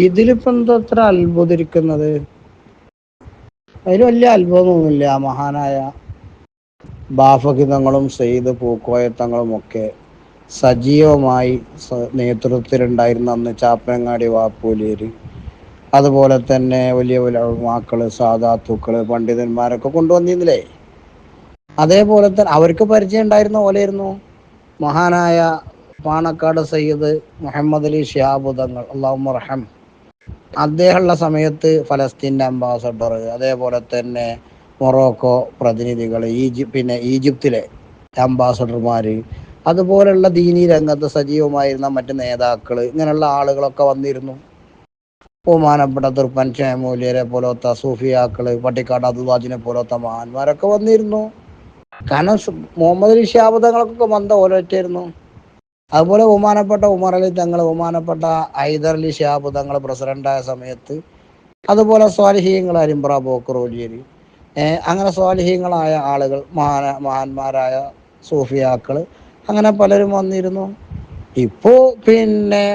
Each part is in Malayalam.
ഇതിലിപ്പോ എന്താ അത്ര അത്ഭുതിരിക്കുന്നത്? അതിന് വലിയ അത്ഭുതമൊന്നുമില്ല. മഹാനായ ബാഫകിതങ്ങളും സെയ്ദ് പൂക്കോയത്തങ്ങളും ഒക്കെ സജീവമായി നേതൃത്വത്തിലുണ്ടായിരുന്ന അന്ന് ചാപ്പനങ്ങാടി വാപ്പൂലിയര് അതുപോലെ തന്നെ വലിയ വലിയ മാക്കൾ സാധാത്തുക്കൾ പണ്ഡിതന്മാരൊക്കെ കൊണ്ടുവന്നിരുന്നില്ലേ? അതേപോലെ തന്നെ അവർക്ക് പരിചയം ഉണ്ടായിരുന്ന പോലെയായിരുന്നു. മഹാനായ പാണക്കാട് സയ്യിദ് മുഹമ്മദ് അലി ഷിഹാബുദങ്ങൾ അള്ളാഹു റഹം. അദ്ദേഹമുള്ള സമയത്ത് ഫലസ്തീന്റെ അംബാസഡർ അതേപോലെ തന്നെ മൊറോക്കോ പ്രതിനിധികൾ ഈജി പിന്നെ ഈജിപ്തിലെ അംബാസഡർമാർ അതുപോലുള്ള ദീനി രംഗത്ത് സജീവമായിരുന്ന മറ്റ് നേതാക്കൾ ഇങ്ങനെയുള്ള ആളുകളൊക്കെ വന്നിരുന്നു. ബഹുമാനപ്പെട്ട തുർപ്പൻ ഷേമൂലിയരെ പോലത്തെ സൂഫിയാക്കൾ പട്ടിക്കാട് അതുവാജിനെ പോലത്തെ മഹാന്മാരൊക്കെ വന്നിരുന്നു. കാരണം മുഹമ്മദ് അലി വന്ന ഓരോറ്റായിരുന്നു അതുപോലെ ബഹുമാനപ്പെട്ട ഉമർ അലി തങ്ങൾ ബഹുമാനപ്പെട്ട ഹൈദർ അലി ഷാബ് തങ്ങൾ പ്രസിഡന്റായ സമയത്ത്. അതുപോലെ സ്വാലിഹീങ്ങൾ അരിമ്പ്ര ബോക്കറോലിയരി അങ്ങനെ സ്വാലിഹീങ്ങളായ ആളുകൾ മഹാന മഹാന്മാരായ സൂഫിയാക്കൾ അങ്ങനെ പലരും വന്നിരുന്നു. ഇപ്പോൾ പിന്നെ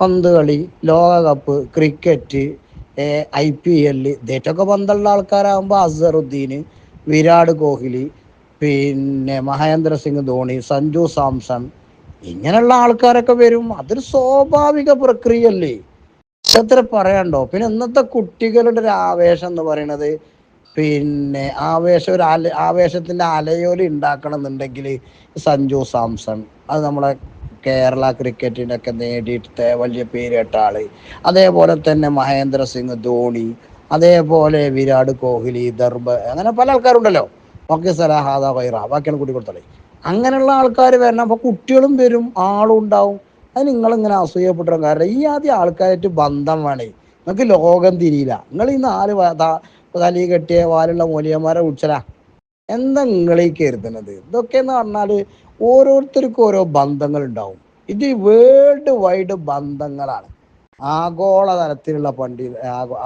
പന്ത് കളി ലോകകപ്പ് ക്രിക്കറ്റ് ഐ പി എല്ല് ഇതേറ്റൊക്കെ പന്തുള്ള ആൾക്കാരാകുമ്പോൾ അസറുദ്ദീൻ വിരാട് കോഹ്ലി പിന്നെ മഹേന്ദ്ര സിംഗ് ധോണി സഞ്ജു സാംസൺ ഇങ്ങനെയുള്ള ആൾക്കാരൊക്കെ വരും. അതൊരു സ്വാഭാവിക പ്രക്രിയ അല്ലേ എത്ര പറയാണ്ടോ പിന്നെ ഇന്നത്തെ കുട്ടികളുടെ ഒരു ആവേശം എന്ന് പറയുന്നത് പിന്നെ ആവേശം ഒരു അല ആവേശത്തിന്റെ അലയോലി ഉണ്ടാക്കണം എന്നുണ്ടെങ്കിൽ സഞ്ജു സാംസൺ. അത് നമ്മളെ കേരള ക്രിക്കറ്റിനൊക്കെ നേടിയിട്ട് വലിയ പേര് കേട്ട ആൾ. അതേപോലെ തന്നെ മഹേന്ദ്ര സിംഗ് ധോണി. അതേപോലെ വിരാട് കോഹ്ലി ദർബ അങ്ങനെ പല ആൾക്കാരുണ്ടല്ലോ. ഓക്കെ സലാഹാദ വൈറ ബാക്കിയാണ് കൂട്ടി കൊടുത്തളേ അങ്ങനെയുള്ള ആൾക്കാർ വരണം. അപ്പൊ കുട്ടികളും വരും ആളും ഉണ്ടാവും. അത് നിങ്ങളിങ്ങനെ അസൂയപ്പെട്ട കാരണം ഈ ആദ്യം ആൾക്കാരായിട്ട് ബന്ധം വേണേ. നിങ്ങൾക്ക് ലോകം തിരിയില്ല. നിങ്ങൾ ഈ നാല് തലി കെട്ടിയ വാലുള്ള മൂലിയന്മാരെ വിളിച്ചലാ. എന്താ നിങ്ങളീ കരുതുന്നത് ഇതൊക്കെ എന്ന് പറഞ്ഞാൽ ഓരോരുത്തർക്കും ഓരോ ബന്ധങ്ങൾ ഉണ്ടാവും ഇത് വേൾഡ് വൈഡ് ബന്ധങ്ങളാണ്. ആഗോള തലത്തിലുള്ള പണ്ടി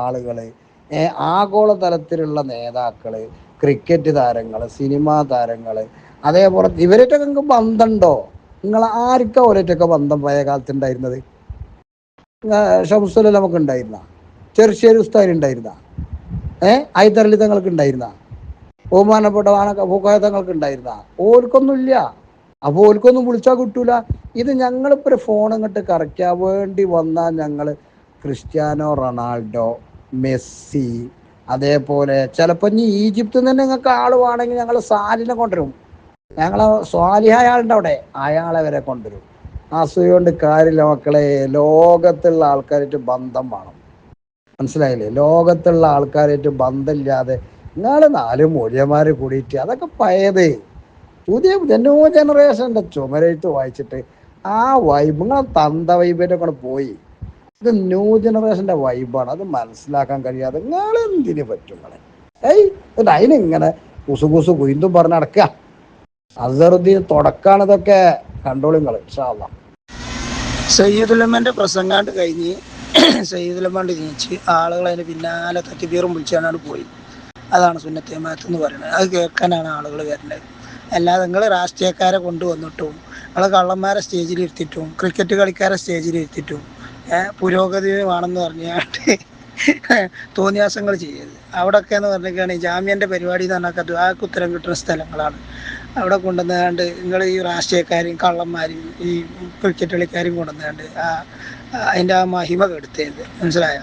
ആളുകൾ ആഗോള തലത്തിലുള്ള നേതാക്കൾ ക്രിക്കറ്റ് താരങ്ങൾ സിനിമാ താരങ്ങൾ അതേപോലെ ഇവരൊക്കെ നിങ്ങൾക്ക് ബന്ധമുണ്ടോ? നിങ്ങൾ ആർക്കാ ഒരേറ്റൊക്കെ ബന്ധം പഴയ കാലത്ത് ഉണ്ടായിരുന്നത്? ഷംസുല നമുക്ക് ഉണ്ടായിരുന്ന? ചെറുശ്ശേരി ഉസ്താദിന് ഉണ്ടായിരുന്ന? ഏഹ് ഐതർലി തങ്ങൾക്ക് ഉണ്ടായിരുന്ന? ബഹുമാനപ്പെട്ട പൂക്കോയത്തങ്ങൾക്ക് ഉണ്ടായിരുന്ന? ഓർക്കൊന്നുമില്ല അപ്പോൾ ഓർക്കൊന്നും വിളിച്ചാൽ കിട്ടൂല. ഇത് ഞങ്ങളിപ്പോൾ ഒരു ഫോൺ ഇങ്ങോട്ട് കറക്കാൻ വേണ്ടി വന്നാൽ ഞങ്ങൾ ക്രിസ്ത്യാനോ റൊണാൾഡോ മെസ്സി അതേപോലെ ചിലപ്പോൾ ഇനി ഈജിപ്തിൽ നിന്ന് നിങ്ങൾക്ക് ആൾ വേണമെങ്കിൽ ഞങ്ങൾ സാലിനെ കൊണ്ടുവരും. ഞങ്ങൾ സ്വാലിഹ അയാളുടെ അവിടെ അയാളെ വരെ കൊണ്ടുവരും. അസൂയുകൊണ്ട് കാര്യമില്ല മക്കളെ. ലോകത്തുള്ള ആൾക്കാരായിട്ട് ബന്ധം വേണം. മനസ്സിലായില്ലേ? ലോകത്തുള്ള ആൾക്കാരായിട്ട് ബന്ധമില്ലാതെ നിങ്ങൾ നാല് മൂല്യന്മാർ കൂടിയിട്ട് അതൊക്കെ പഴയതേ പുതിയ ന്യൂ ജനറേഷന്റെ ചുമരെഴുത്ത് വായിച്ചിട്ട് ആ വൈബ് നിങ്ങൾ തന്ത വൈബിന്റെ കൂടെ പോയി. ഇത് ന്യൂ ജനറേഷന്റെ വൈബാണ് അത് മനസ്സിലാക്കാൻ കഴിയാതെ നിങ്ങൾ എന്തിനു പറ്റും നിങ്ങളെ? ഏയ് അതിനിങ്ങനെ കുസു കുസു കുയിന്തും പറഞ്ഞ് നടക്കുക. അസറുദ്ദീൻ തുടക്കാണ് ഇതൊക്കെ കണ്ടോളിങ്ങൾ ഇൻഷാല്ല സയ്യിദുലമ്മന്റെ പ്രസംഗാണ്ട് കഴിഞ്ഞ് സയ്യിദുലമ്മണ്ട് ജനിച്ച് ആളുകൾ അതിന് പിന്നാലെ തട്ടിപ്പീറും വിളിച്ചാണ് പോയി. അതാണ് സുന്നത്തേമാത്ത് എന്ന് പറയുന്നത്. അത് കേൾക്കാനാണ് ആളുകൾ വരുന്നത് അല്ലാതെ നിങ്ങൾ രാഷ്ട്രീയക്കാരെ കൊണ്ടുവന്നിട്ടും നിങ്ങൾ കള്ളന്മാരെ സ്റ്റേജിൽ ഇരുത്തിയിട്ടും ക്രിക്കറ്റ് കളിക്കാരെ സ്റ്റേജിൽ ഇരുത്തിയിട്ടും പുരോഗതി വേണമെന്ന് പറഞ്ഞാണ്ട് തോന്നിയാസങ്ങൾ ചെയ്യരുത്. അവിടെയൊക്കെ എന്ന് പറഞ്ഞിട്ടാണ് ജാമ്യന്റെ പരിപാടി എന്ന് പറഞ്ഞാൽ ആ ഉത്തരം കിട്ടുന്ന സ്ഥലങ്ങളാണ്. അവിടെ കൊണ്ടുവന്നാണ്ട് നിങ്ങൾ ഈ രാഷ്ട്രീയക്കാരും കള്ളന്മാരും ഈ ക്രിക്കറ്റ് കളിക്കാരും കൊണ്ടുവന്നാണ്ട് ആ അതിന്റെ ആ മഹിമ കെടുത്തത് മനസ്സിലായോ?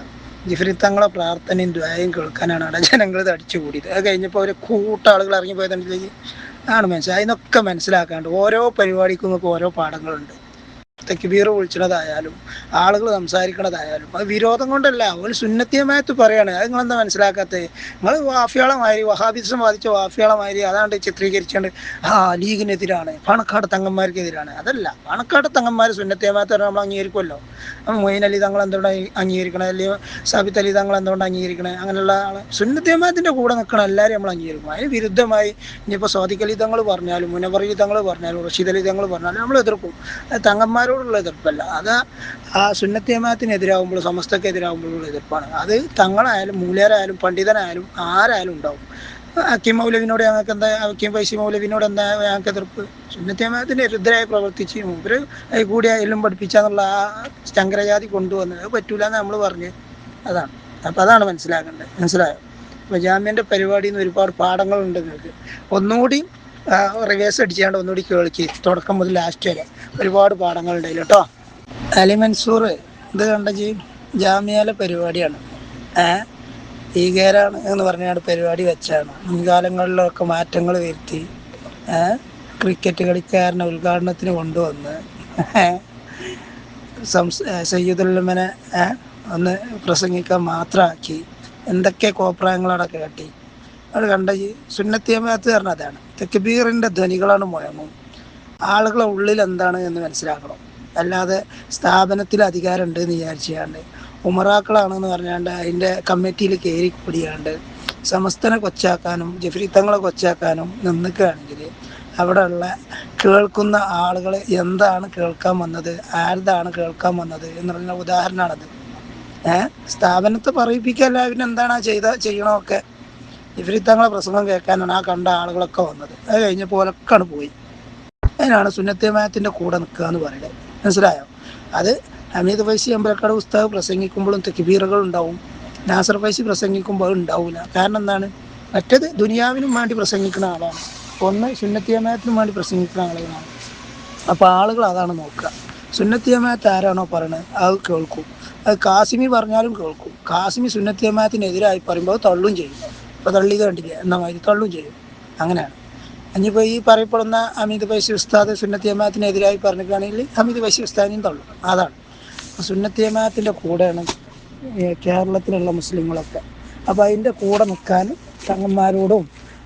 ജിഫരി തങ്ങളെ പ്രാർത്ഥനയും ദ്വായും കേൾക്കാനാണ് അവിടെ ജനങ്ങൾ തടിച്ചു കൂടിയത്. അത് കഴിഞ്ഞപ്പോൾ ഒരു കൂട്ടാളുകൾ ഇറങ്ങി പോയതുണ്ടെങ്കിൽ ആണ് മനസ്സിലായി അതിനൊക്കെ മനസ്സിലാക്കാണ്ട് ഓരോ പരിപാടിക്കും ഓരോ പാഠങ്ങളുണ്ട്. തെക്കുബീർ വിളിച്ചതായാലും ആളുകൾ സംസാരിക്കണതായാലും അത് വിരോധം കൊണ്ടല്ല. ഒരു സുന്നത്തിയമായത്ത് പറയാണ്. അത് നിങ്ങളെന്താ മനസ്സിലാക്കാത്തത് നിങ്ങൾ വാഫിയാളമാതിരി വഹാബിസം ബാധിച്ച വാഫിയാളമാതിരി അതാണ്ട് ചിത്രീകരിച്ചുകൊണ്ട് ആ ലീഗിനെതിരാണ്. പണക്കാട് തങ്ങന്മാർക്കെതിരാണ്. അതല്ല പണക്കാട് തങ്ങന്മാർ സുന്നത്തിയമായത്ത് നമ്മൾ അംഗീകരിക്കുമല്ലോ മൊയിൻ അലി തങ്ങൾ എന്തുകൊണ്ട് അംഗീകരിക്കണം? അല്ലെങ്കിൽ സാബിത്ത് അലി തങ്ങൾ എന്തുകൊണ്ട് അംഗീകരിക്കണേ? അങ്ങനെയുള്ള ആൾ സുന്നത്തിയമായത്തിന്റെ കൂടെ നിൽക്കണം എല്ലാവരും നമ്മൾ അംഗീകരിക്കും. അതിന് വിരുദ്ധമായി ഇനിയിപ്പോൾ സ്വാദിഖ് അലി തങ്ങൾ പറഞ്ഞാലും മുനവർ അലി തങ്ങൾ പറഞ്ഞാലും റഷീദ് അലി തങ്ങൾ പറഞ്ഞാലും നമ്മൾ എതിർക്കും. തങ്ങന്മാരോടുള്ള എതിർപ്പല്ല. അത് ആ സുന്നത്തിയമാത്തിനെതിരാകുമ്പോൾ സമസ്തക്കെതിരാകുമ്പോഴുള്ള എതിർപ്പാണ്. അത് തങ്ങളായാലും മൂലരായാലും പണ്ഡിതനായാലും ആരായാലും ഉണ്ടാവും. അക്കീം മൗലവിനോട് ഞങ്ങൾക്ക് എന്താ അക്കീം പൈസി മൗലവിനോട് എന്താ ഞങ്ങൾക്ക് എതിർപ്പ്? സുന്നത്തിയമാത്തിന് എതിരായി പ്രവർത്തിച്ച് മൂപ്പര് കൂടി എല്ലാം പഠിപ്പിച്ചാന്നുള്ള ആ ശങ്കരജാതി കൊണ്ടുവന്നത് അത് പറ്റൂല എന്ന് നമ്മൾ പറഞ്ഞ് അതാണ്. അപ്പം അതാണ് മനസ്സിലാക്കേണ്ടത്. മനസ്സിലായോ? അപ്പം ജാമ്യന്റെ പരിപാടിയിൽ നിന്ന് ഒരുപാട് പാഠങ്ങളുണ്ട് നിങ്ങൾക്ക്. ഒന്നുകൂടി റിവേഴ്സ് അടിച്ചാണ്ട് ഒന്നുകൂടി കേൾക്കി തുടക്കം മുതൽ ലാസ്റ്റ് വരെ. ഒരുപാട് പാഠങ്ങളുണ്ട് അതിൽ കേട്ടോ. അലി മൻസൂർ ഇത് കണ്ട ജാമ്യയിലെ പരിപാടിയാണ്. ഏഹ് ഭീകരാണ് എന്ന് പറഞ്ഞാണ് പരിപാടി വെച്ചാണ്. മുൻകാലങ്ങളിലൊക്കെ മാറ്റങ്ങൾ വരുത്തി ക്രിക്കറ്റ് കളിക്കാരനെ ഉദ്ഘാടനത്തിന് കൊണ്ടുവന്ന് സംസ് സയ്യിദുല്ലമനെ ഒന്ന് പ്രസംഗിക്കാൻ മാത്രമാക്കി. എന്തൊക്കെ കോപ്രായങ്ങളവിടെ കേട്ടി. അത് കണ്ട ഈ സുന്നത്തിയമ്മത്ത് പറഞ്ഞ അതാണ്. തെക്കുബീറിന്റെ ധ്വനികളാണ് മുഴങ്ങും. ആളുകളെ ഉള്ളിൽ എന്താണ് എന്ന് മനസ്സിലാക്കണം. അല്ലാതെ സ്ഥാപനത്തിൽ അധികാരമുണ്ട് എന്ന് വിചാരിച്ചാണ്ട് ഉമറാക്കളാണെന്ന് പറഞ്ഞാണ്ട് അതിന്റെ കമ്മിറ്റിയിൽ കയറി കൂടിയാണ്ട് സമസ്തനെ കൊച്ചാക്കാനും ജഫരിത്തങ്ങളെ കൊച്ചാക്കാനും നിന്നിക്കുകയാണെങ്കിൽ അവിടെയുള്ള കേൾക്കുന്ന ആളുകൾ എന്താണ് കേൾക്കാൻ വന്നത്? ആരതാണ് കേൾക്കാൻ വന്നത്? എന്നുള്ള ഉദാഹരണമാണത്. ഏഹ് സ്ഥാപനത്തെ പറയിപ്പിക്കല്ല പിന്നെ എന്താണ് ചെയ്ത ചെയ്യണമൊക്കെ? ഇവരിത്തങ്ങളെ പ്രസംഗം കേൾക്കാനാണ് ആ കണ്ട ആളുകളൊക്കെ വന്നത്. അത് കഴിഞ്ഞപ്പോൾ പോലൊക്കെയാണ് പോയി. അതിനാണ് സുന്നത്തിയമായത്തിന്റെ കൂടെ നിൽക്കുക എന്ന് പറയുന്നത്. മനസ്സിലായോ? അത് ഹമീദ് ഫൈസി അമ്പലക്കട ഉസ്താവ് പ്രസംഗിക്കുമ്പോഴും തെക്കിബീറുകൾ ഉണ്ടാവും. നാസർ ഫൈസി പ്രസംഗിക്കുമ്പോൾ ഉണ്ടാവില്ല കാരണം എന്താണ്? മറ്റത് ദുനിയാവിനും വേണ്ടി പ്രസംഗിക്കുന്ന ആളാണ്. ഒന്ന് സുന്നത്തിയമായത്തിനും വേണ്ടി പ്രസംഗിക്കുന്ന ആളുകളാണ്. അപ്പോൾ ആളുകൾ അതാണ് നോക്കുക. സുന്നത്തിയമായത്ത് ആരാണോ പറയണത് അത് കേൾക്കും. അത് കാസിമി പറഞ്ഞാലും കേൾക്കും. കാസിമി സുന്നത്തിയമായത്തിനെതിരായി പറയുമ്പോൾ തള്ളും ചെയ്യും. അപ്പോൾ തള്ളിയത് കണ്ടില്ല? എന്ന മാതിരി തള്ളും ചെയ്യും. അങ്ങനെയാണ്. ഇനിയിപ്പോൾ ഈ പറയപ്പെടുന്ന അമിത് പൈസ ഉസ്താദ് സുന്നത്തിയമായത്തിനെതിരായി പറഞ്ഞിട്ടാണെങ്കിൽ അമിത് പൈസ ഉസ്താദിനെയും തള്ളും. അതാണ്. സുന്നത്തിയമായത്തിന്റെ കൂടെയാണ് ഈ കേരളത്തിലുള്ള മുസ്ലിങ്ങളൊക്കെ. അപ്പോൾ അതിന്റെ കൂടെ നിൽക്കാൻ തങ്ങന്മാരോടും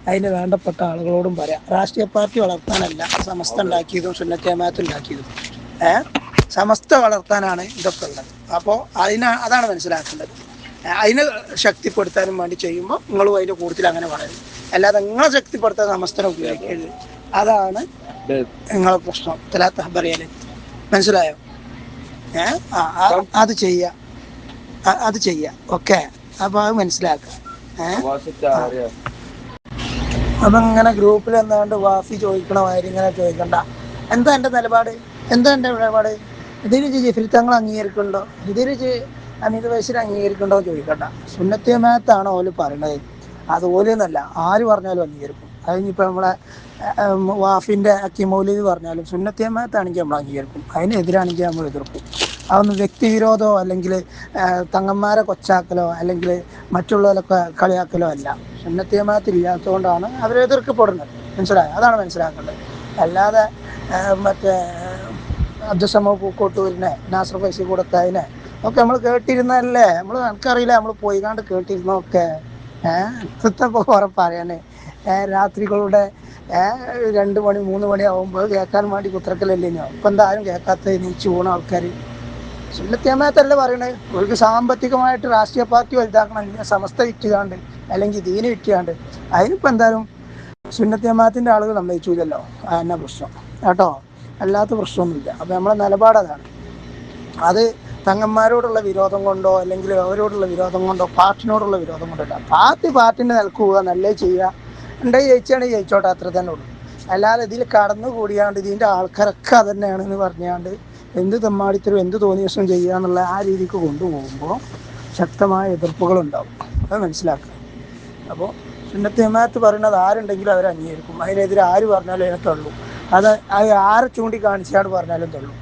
അതിന് വേണ്ടപ്പെട്ട ആളുകളോടും പറയാം. രാഷ്ട്രീയ പാർട്ടി വളർത്താനല്ല സമസ്ത ഉണ്ടാക്കിയതും സുന്നത്തിയമായത്ത് ഉണ്ടാക്കിയതും ഏ? സമസ്ത വളർത്താനാണ് ഇതൊക്കെ ഉള്ളത്. അപ്പോൾ അതിന് അതാണ് മനസ്സിലാക്കേണ്ടത്. അതിനെ ശക്തിപ്പെടുത്താനും വേണ്ടി ചെയ്യുമ്പോൾ നിങ്ങളും അതിന്റെ കൂടുതൽ അങ്ങനെ വളരും അല്ലാതെ നിങ്ങളെ ശക്തിപ്പെടുത്താൻ സമസ്തനെ ഉപയോഗിക്കരുത്. അതാണ് നിങ്ങളെ പ്രശ്നം. തലാത്ത പറയാൽ മനസ്സിലായോ? അത് ചെയ്യാം. അത് ചെയ്യാം. ഓക്കെ. അപ്പൊ അത് മനസ്സിലാക്കാം. അപ്പൊ ഇങ്ങനെ ഗ്രൂപ്പിൽ എന്താണ്ട് വാഫി ചോദിക്കണ മാതിരി ഇങ്ങനെ ചോദിക്കണ്ട. എന്താ എന്റെ നിലപാട്? എന്താ എന്റെ നിലപാട്? ഇതിൽ ജിഫിൽ തങ്ങൾ അംഗീകരിക്കുന്നുണ്ടോ? ഇതിൽ അമിത വയസ്സിൽ അംഗീകരിക്കണ്ടോ ചോദിക്കണ്ട. സുന്നത്തിയമായത്താണ് ഓൽ പറയണത്. അത് ഓലെന്നല്ല ആര് പറഞ്ഞാലും അംഗീകരിക്കും. അതിനിപ്പോൾ നമ്മളെ വാഫിന്റെ വാഫിന്റെ അക്കിമൗലി പറഞ്ഞാലും സുന്നത്തിയമ്മത്താണെങ്കിൽ നമ്മൾ അംഗീകരിക്കും. അതിനെതിരാണെങ്കിൽ നമ്മൾ എതിർക്കും. അതൊന്നും വ്യക്തിവിരോധമോ അല്ലെങ്കിൽ തങ്ങന്മാരെ കൊച്ചാക്കലോ അല്ലെങ്കിൽ മറ്റുള്ളവരൊക്കെ കളിയാക്കലോ അല്ല. സുന്നത്തിയമായത്തില്ലാത്തതുകൊണ്ടാണ് അവർ എതിർക്കപ്പെടുന്നത്. മനസ്സിലായോ? അതാണ് മനസ്സിലാക്കേണ്ടത്. അല്ലാതെ മറ്റേ അബ്ദുസമോ പൂക്കോട്ടൂരിനെ നാസർ ഫൈസി കൊടുത്തതിനെ ഒക്കെ നമ്മൾ കേട്ടിരുന്നല്ലേ നമ്മൾ എനിക്കറിയില്ല. നമ്മൾ പോയി കണ്ട് കേട്ടിരുന്നൊക്കെ ഏഹ് ഇപ്പോൾ കുറെ രാത്രികളുടെ രണ്ട് മണി മൂന്ന് മണി ആകുമ്പോൾ കേൾക്കാൻ വേണ്ടി കുത്തിരക്കലല്ലേ ഇപ്പം എന്തായാലും കേൾക്കാത്ത നീച്ചു പോണ ആൾക്കാർ സുന്നത്തിയമ്മയത്തല്ല പറയണേ? അവർക്ക് സാമ്പത്തികമായിട്ട് രാഷ്ട്രീയ പാർട്ടി വലുതാക്കണം അല്ലെങ്കിൽ സമസ്ത വിറ്റുകാണ്ട് അല്ലെങ്കിൽ ദീന വിറ്റുകാണ്ട് അതിനിപ്പോൾ എന്തായാലും സുന്നത്തിയമ്മത്തിന്റെ ആളുകൾ സമ്മതിച്ചില്ലല്ലോ അതന്നെ പ്രശ്നം. കേട്ടോ? അല്ലാത്ത പ്രശ്നമൊന്നുമില്ല. അപ്പോൾ നമ്മളെ നിലപാട് അതാണ്. അത് തങ്ങന്മാരോടുള്ള വിരോധം കൊണ്ടോ അല്ലെങ്കിൽ അവരോടുള്ള വിരോധം കൊണ്ടോ പാർട്ടിനോടുള്ള വിരോധം കൊണ്ടോ പാർട്ടി പാർട്ടിനെ നിൽക്കുക നല്ലേ ചെയ്യുക ഉണ്ടെങ്കിൽ ജയിച്ചാണെങ്കിൽ ജയിച്ചോട്ടെ അത്ര തന്നെ ഉള്ളൂ. അല്ലാതെ ഇതിൽ കടന്നു കൂടിയാണ്ട് ഇതിന്റെ ആൾക്കാരൊക്കെ അത് തന്നെയാണ് എന്ന് പറഞ്ഞാണ്ട് എന്ത് തെമ്മാടിത്തരും എന്ത് തോന്നിയ ദിവസം ചെയ്യുക എന്നുള്ള ആ രീതിക്ക് കൊണ്ടുപോകുമ്പോൾ ശക്തമായ എതിർപ്പുകളുണ്ടാവും. അത് മനസ്സിലാക്കുക. അപ്പോൾ സുന്നത്ത് ഹിമാത്ത് പറയുന്നത് ആരുണ്ടെങ്കിലും അവർ അംഗീകരിക്കും. അതിനെതിരെ ആര് പറഞ്ഞാലും അതിനെ തള്ളൂ. അത് അത് ആരെ ചൂണ്ടിക്കാണിച്ചാണ് പറഞ്ഞാലും തള്ളൂ.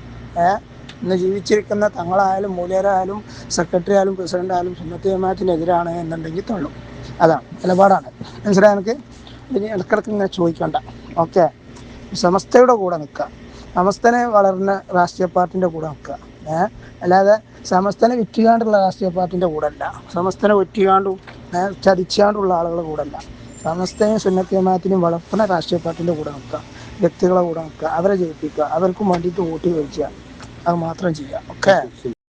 ഏഹ് ഇന്ന് ജീവിച്ചിരിക്കുന്ന തങ്ങളായാലും മൂലരായാലും സെക്രട്ടറി ആയാലും പ്രസിഡന്റ് ആയാലും സുന്നത്ത് ഹിമാത്തിനെതിരാണ് എന്നുണ്ടെങ്കിൽ തള്ളും. അതാണ് നിലപാടാണ്. മനസ്സിലായി എനിക്ക് ഇനി ഇടക്കിടക്ക് ഇങ്ങനെ ചോദിക്കണ്ട. ഓക്കെ സമസ്തയുടെ കൂടെ നിൽക്കുക. സമസ്തനെ വളർന്ന രാഷ്ട്രീയ പാർട്ടിന്റെ കൂടെ നിൽക്കുക. ഏഹ് അല്ലാതെ സമസ്തനെ വിറ്റുകാണ്ടുള്ള രാഷ്ട്രീയ പാർട്ടിന്റെ കൂടെ അല്ല. സമസ്തനെ ഒറ്റുകാണ്ടും ചതിച്ചാണ്ടുള്ള ആളുകളുടെ കൂടെ അല്ല. സമസ്തയും സുന്നത്തിയമാനത്തിനും വളർത്തുന്ന രാഷ്ട്രീയ പാർട്ടിന്റെ കൂടെ നിൽക്കുക. വ്യക്തികളെ കൂടെ നിൽക്കുക. അവരെ ജയിപ്പിക്കുക. അവർക്കും വേണ്ടിയിട്ട് വോട്ട് ചോദിക്കുക. അത് മാത്രം ചെയ്യുക. ഓക്കെ